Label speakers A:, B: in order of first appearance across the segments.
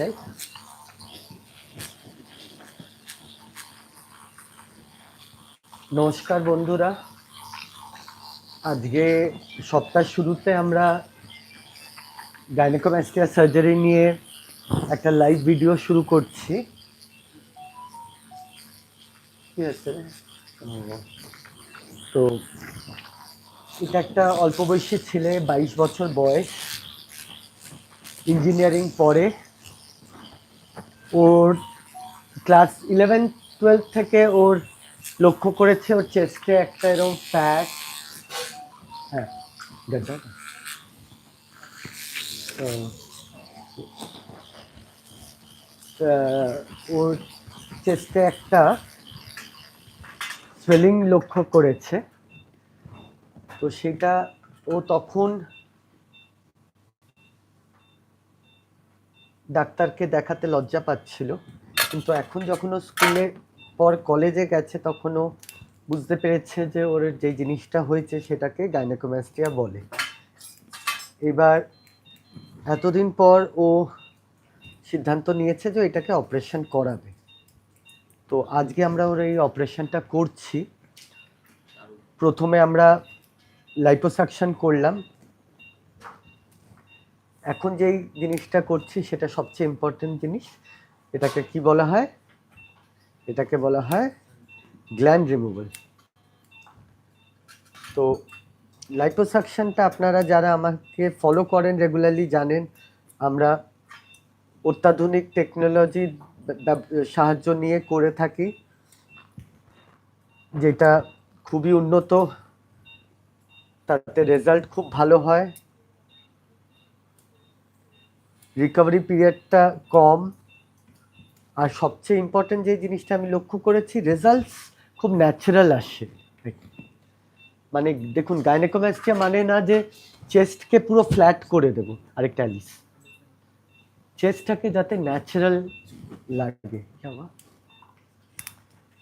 A: Like নমস্কার বন্ধুরা। আজকে সপ্তাহ শুরুতে আমরা গাইনোকোম্যাস্টিয়া সার্জারি নিয়ে একটা লাইভ ভিডিও শুরু করছি। কি আছে তো এটা একটা অল্প বয়সী ছেলে, বাইশ বছর বয়স। ইঞ্জিনিয়ারিং পড়ে। ওর ক্লাস ইলেভেন টুয়েলভ থেকে ওর লক্ষ্য করেছে ওর চেস্টে একটা এরকম ফ্যাট হ্যাঁ ওর চেস্টে একটা সোয়েলিং লক্ষ্য করেছে। তো সেটা ও তখন ডাক্তারকে দেখাতে লজ্জা পাচ্ছিল। কিন্তু এখন যখন ও স্কুলে পর কলেজে গেছে, তখন ও বুঝতে পেরেছে যে ওর যে জিনিসটা হয়েছে, সেটাকে গাইনোকোম্যাস্টিয়া বলে। এবার এতদিন পর ও সিদ্ধান্ত নিয়েছে যে এটাকে অপারেশন করাবে। তো আজকে আমরা ওর এই অপারেশনটা করছি। প্রথমে আমরা লাইপোসাকশন করলাম। এখন যেই জিনিসটা করছি সেটা সবচেয়ে ইম্পর্টেন্ট জিনিস। এটাকে কি বলা হয়? এটাকে বলা হয় গ্ল্যান্ড রিমুভাল তো লাইপোসাকশনটা আপনারা যারা আমাকে ফলো করেন রেগুলারলি জানেন, আমরা অত্যাধুনিক টেকনোলজির সাহায্য নিয়ে করে থাকি, যেটা খুবই উন্নত। তাতে রেজাল্ট খুব ভালো হয়। রিকভারি পিরিয়ডটা কম। আর সবচেয়ে ইম্পর্টেন্ট যে জিনিসটা আমি লক্ষ্য করেছি রেজাল্টস খুব ন্যাচারাল আসে। মানে দেখুন গাইনেকোম্যাস্টিয়া মানে না যে চেস্টকে পুরো ফ্ল্যাট করে দেবো, আরেকটা অ্যালিস চেস্টটাকে যাতে ন্যাচারাল লাগে।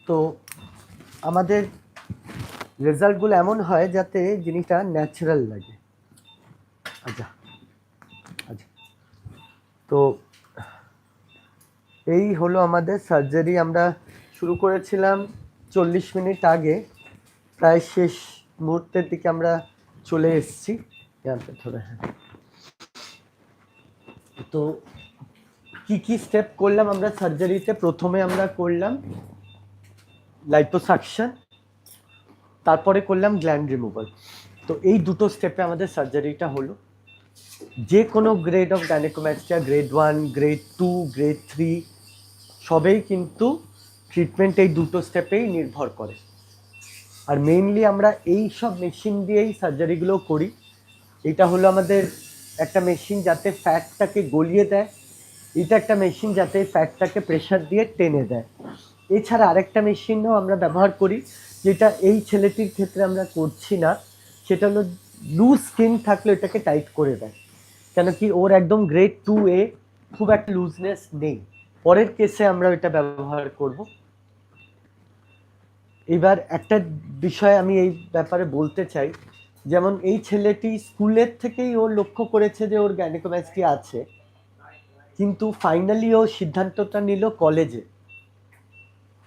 A: তো আমাদের রেজাল্টগুলো এমন হয় যাতে জিনিসটা ন্যাচারাল লাগে। আচ্ছা। তো এই হলো আমাদের সার্জারি আমরা শুরু করেছিলাম চল্লিশ মিনিট আগে। প্রায় শেষ মুহূর্তের দিকে আমরা চলে এসেছি। জানতে থোড়া হ্যাঁ তো কি কি স্টেপ করলাম আমরা সার্জারিতে প্রথমে আমরা করলাম লাইপোসাকশন তারপরে করলাম গ্ল্যান্ড রিমুভাল তো এই দুটো স্টেপে আমাদের সার্জারিটা হলো। যে কোনো grade of gynaecomastia grade one grade two grade three সবেই কিন্তু ট্রিটমেন্ট এই দুটো স্টেপেই নির্ভর করে। আর মেইনলি আমরা এই সব মেশিন দিয়েই সার্জারিগুলো করি। এটা হলো আমাদের একটা মেশিন যাতে ফ্যাটটাকে গলিয়ে দেয়। এটা একটা মেশিন যাতে ফ্যাটটাকে প্রেশার দিয়ে টেনে দেয়। এছাড়া আরেকটা মেশিনও আমরা ব্যবহার করি, যেটা এই ছেলেটির ক্ষেত্রে আমরা করছি না। সেটা হলো লুজ স্কিন থাকলে এটাকে টাইট করে দেয়। কেন কি ওর একদম গ্রেড টু এ খুব একটা লুজনেস নেই। পরের কেসে আমরা এটা ব্যবহার করব। এবার একটা বিষয় আমি এই ব্যাপারে বলতে চাই। যেমন এই ছেলেটি স্কুলের থেকেই ও লক্ষ্য করেছে যে ওর গ্যানিকোম্যাস্টি আছে। কিন্তু ফাইনালি ও সিদ্ধান্তটা নিল কলেজে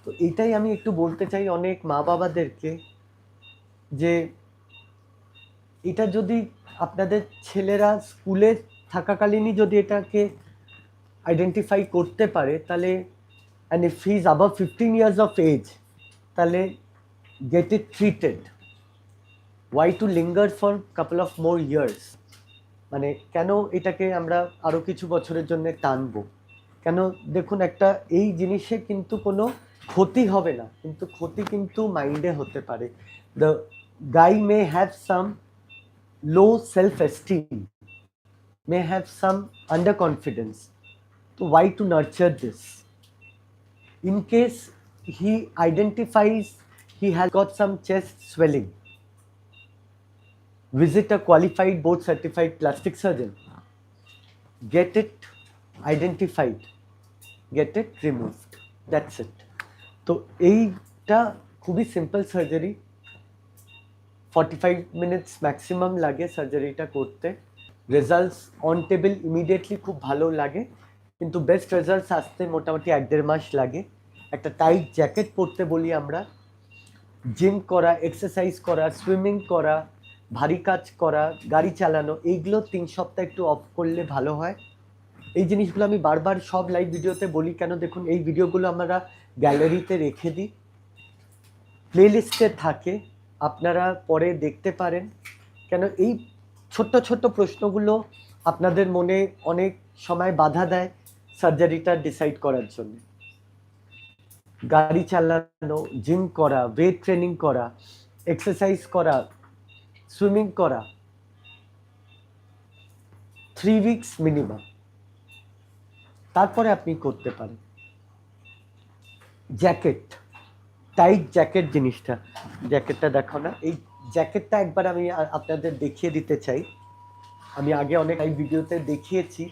A: তো এটাই আমি একটু বলতে চাই অনেক মা বাবাদেরকে যে এটা যদি আপনাদের ছেলেরা স্কুলে থাকাকালীনই যদি এটাকে আইডেন্টিফাই করতে পারে, তাহলে and if he is above fifteen years of age তাহলে get it treated why to linger for couple of more years মানে কেন এটাকে আমরা আরও কিছু বছরের জন্য টানবো? কেন দেখুন একটা, এই জিনিসে কিন্তু কোনো ক্ষতি হবে না, কিন্তু ক্ষতি কিন্তু মাইন্ডে হতে পারে। The guy may have some low self esteem may have some under confidence তো why to nurture this in case he identifies he has got some chest swelling visit a qualified board certified plastic surgeon get it identified get it removed that's it তো এইটা খুবই simple surgery Forty five minutes maximum লাগে সার্জারিটা করতে। Results on table immediately খুব ভালো লাগে, কিন্তু বেস্ট রেজাল্টস আসতে মোটামুটি এক দেড় মাস লাগে। একটা টাইট জ্যাকেট পরতে বলি আমরা জিম করা এক্সারসাইজ করা সুইমিং করা, ভারী কাজ করা, গাড়ি চালানো, এইগুলো তিন সপ্তাহ একটু অফ করলে ভালো হয়। এই জিনিসগুলো আমি বারবার সব লাইভ ভিডিওতে বলি, কেন দেখুন, এই ভিডিওগুলো আমরা গ্যালারিতে রেখে দিই। প্লেলিস্টে থাকে আপনারা পরে দেখতে পারেন। কেন এই ছোট্ট ছোট্ট প্রশ্নগুলো আপনাদের মনে অনেক সময় বাধা দেয় সার্জারিটা ডিসাইড করার জন্য। গাড়ি চালানো, জিম করা ওয়েট ট্রেনিং করা এক্সারসাইজ করা সুইমিং করা থ্রি উইকস মিনিমাম তারপরে আপনি করতে পারেন। জ্যাকেট টাইট জ্যাকেট জিনিসটা। জ্যাকেটটা দেখো না। এই জ্যাকেটটা একবার আমি আপনাদের দেখিয়ে দিতে চাই। আমি আগে অনেক এই ভিডিওতে দেখিয়েছি।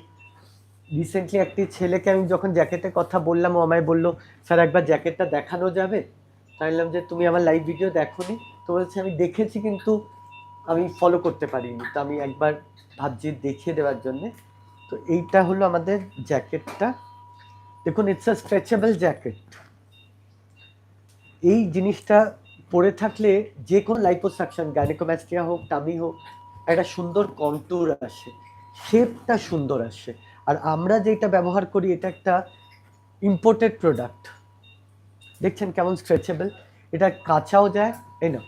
A: রিসেন্টলি একটি ছেলেকে আমি যখন জ্যাকেটের কথা বললাম, ও আমায় বলল, স্যার, একবার জ্যাকেটটা দেখানো যাবে? বললাম যে, তুমি আমার লাইভ ভিডিও দেখোনি। তো বলছে, আমি দেখেছি, কিন্তু আমি ফলো করতে পারিনি। তো আমি একবার ভাবছি দেখিয়ে দেওয়ার জন্যে। তো এইটা হলো আমাদের জ্যাকেটটা দেখুন ইটস আ স্ট্রেচেবল জ্যাকেট এই জিনিসটা পড়ে থাকলে যে কোনো লাইপোসাকশন গ্যানিকোম্যাস্টিয়া হোক টামি হোক, একটা সুন্দর কন্ট্যুর আসে শেপটা সুন্দর আসে। আর আমরা যেটা ব্যবহার করি, এটা একটা ইম্পোর্টেড প্রোডাক্ট দেখছেন কেমন স্ট্রেচেবল এটা কাঁচাও যায়, এই না,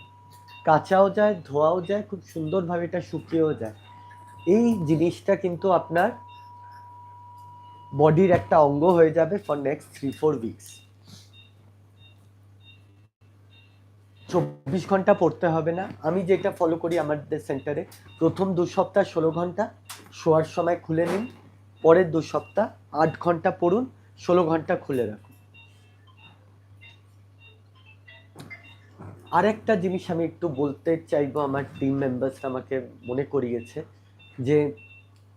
A: কাঁচাও যায়, ধোয়াও যায়, খুব সুন্দরভাবে এটা শুকিয়েও যায়। এই জিনিসটা কিন্তু আপনার বডির একটা অঙ্গ হয়ে যাবে for next three four weeks চব্বিশ ঘণ্টা পড়তে হবে না। আমি যেটা ফলো করি আমাদের সেন্টারে প্রথম দু সপ্তাহ ষোলো ঘণ্টা, শোয়ার সময় খুলে নিন, পরের দু সপ্তাহ আট ঘণ্টা পড়ুন, ষোলো ঘণ্টা খুলে রাখুন। আরেকটা জিনিস আমি একটু বলতে চাইব, আমার টিম মেম্বার্স আমাকে মনে করিয়েছে যে,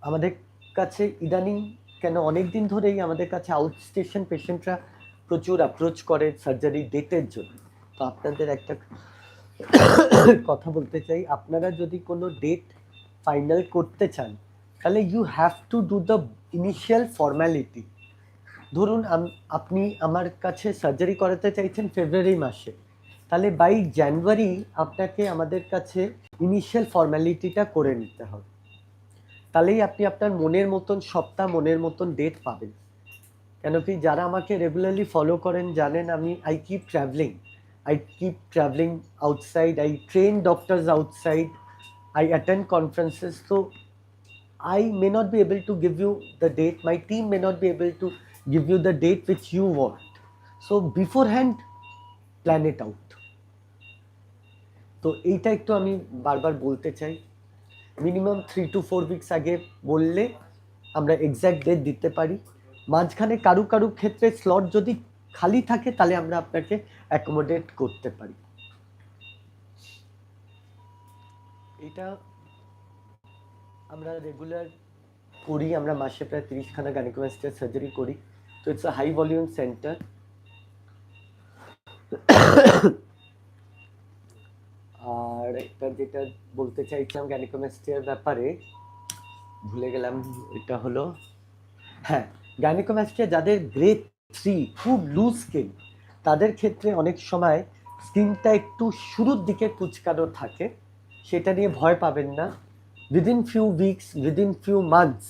A: আমাদের কাছে ইদানিং কেন অনেক দিন ধরেই আমাদের কাছে আউট স্টেশন পেশেন্টরা প্রচুর অ্যাপ্রোচ করে সার্জারি ডেটের জন্য। তো আপনাদের একটা কথা বলতে চাই। আপনারা যদি কোনো ডেট ফাইনাল করতে চান, তাহলে you have to do the initial formality ধরুন আপনি আমার কাছে সার্জারি করাতে চাইছেন ফেব্রুয়ারি মাসে। তাহলে বাই জানুয়ারি আপনাকে আমাদের কাছে ইনিশিয়াল ফর্ম্যালিটিটা করে নিতে হবে। তাহলেই আপনি আপনার মনের মতন, সপ্তাহ মনের মতন ডেট পাবেন। কেন কি, যারা আমাকে রেগুলারলি ফলো করেন, জানেন আমি I keep traveling I keep traveling outside. I train doctors outside. I attend conferences. So I may not be able to give you the date. My team may not be able to give you the date which you want. So beforehand, plan it out. তো এইটা একটু আমি বারবার বলতে চাই minimum three to four weeks আগে বললে আমরা এক্স্যাক্ট ডেট দিতে পারি মাঝখানে কারু কারু ক্ষেত্রে স্লট যদি খালি থাকে, তাহলে আমরা আপনাকে অ্যাকোমোডেট করতে পারি। এটা আমরা রেগুলার করি, আমরা মাসে প্রায় তিরিশখানা গাইনোকোমাস্টিয়ার সার্জারি করি। তো it's a high volume centre আর এটা যেটা বলতে চাইছিলাম গ্যানিকোমাস্টিয়ার ব্যাপারে, ভুলে গেলাম, এটা হলো হ্যাঁ গ্যানিকোমাস্টিয়া যাদের গ্রেড থ্রি খুব লুজ স্কিন তাদের ক্ষেত্রে অনেক সময় স্কিনটা একটু শুরুর দিকে কুচকানো থাকে, সেটা নিয়ে ভয় পাবেন না। Within few weeks within few months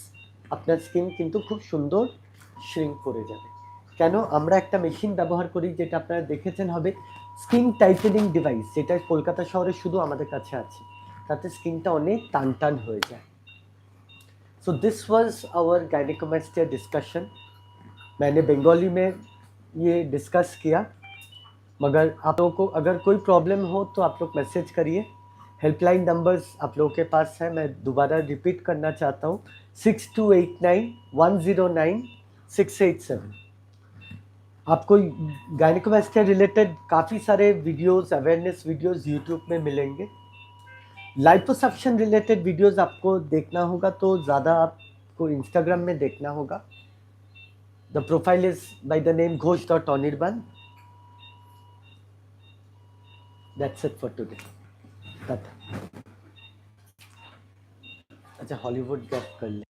A: আপনার স্কিন কিন্তু খুব সুন্দর শ্রিঙ্ক করে যাবে। কেন? আমরা একটা মেশিন ব্যবহার করি যেটা আপনারা দেখেছেন হবে স্কিন টাইটেনিং ডিভাইস যেটা কলকাতা শহরে শুধু আমাদের কাছে আছে। তাতে স্কিনটা অনেক টান টান হয়ে যায়। So this was our gynaecomastia discussion मैंने बंगाली में ये डिस्कस किया, मगर आप लोगों को अगर कोई प्रॉब्लम हो तो आप लोग मैसेज करिए। हेल्पलाइन नंबर्स आप लोगों के पास है, मैं दोबारा रिपीट करना चाहता हूँ। Six two eight nine one zero nine six eight seven आपको गायनिकोमेस्टिया रिलेटेड काफ़ी सारे वीडियोस अवेयरनेस वीडियोस यूट्यूब में मिलेंगे। लाइपोसक्शन रिलेटेड वीडियोस आपको देखना होगा तो ज़्यादा आपको इंस्टाग्राम में देखना होगा। the profile is by the name Ghosh dot Anirban that's it for today अच्छा हॉलीवुड गैप कर ले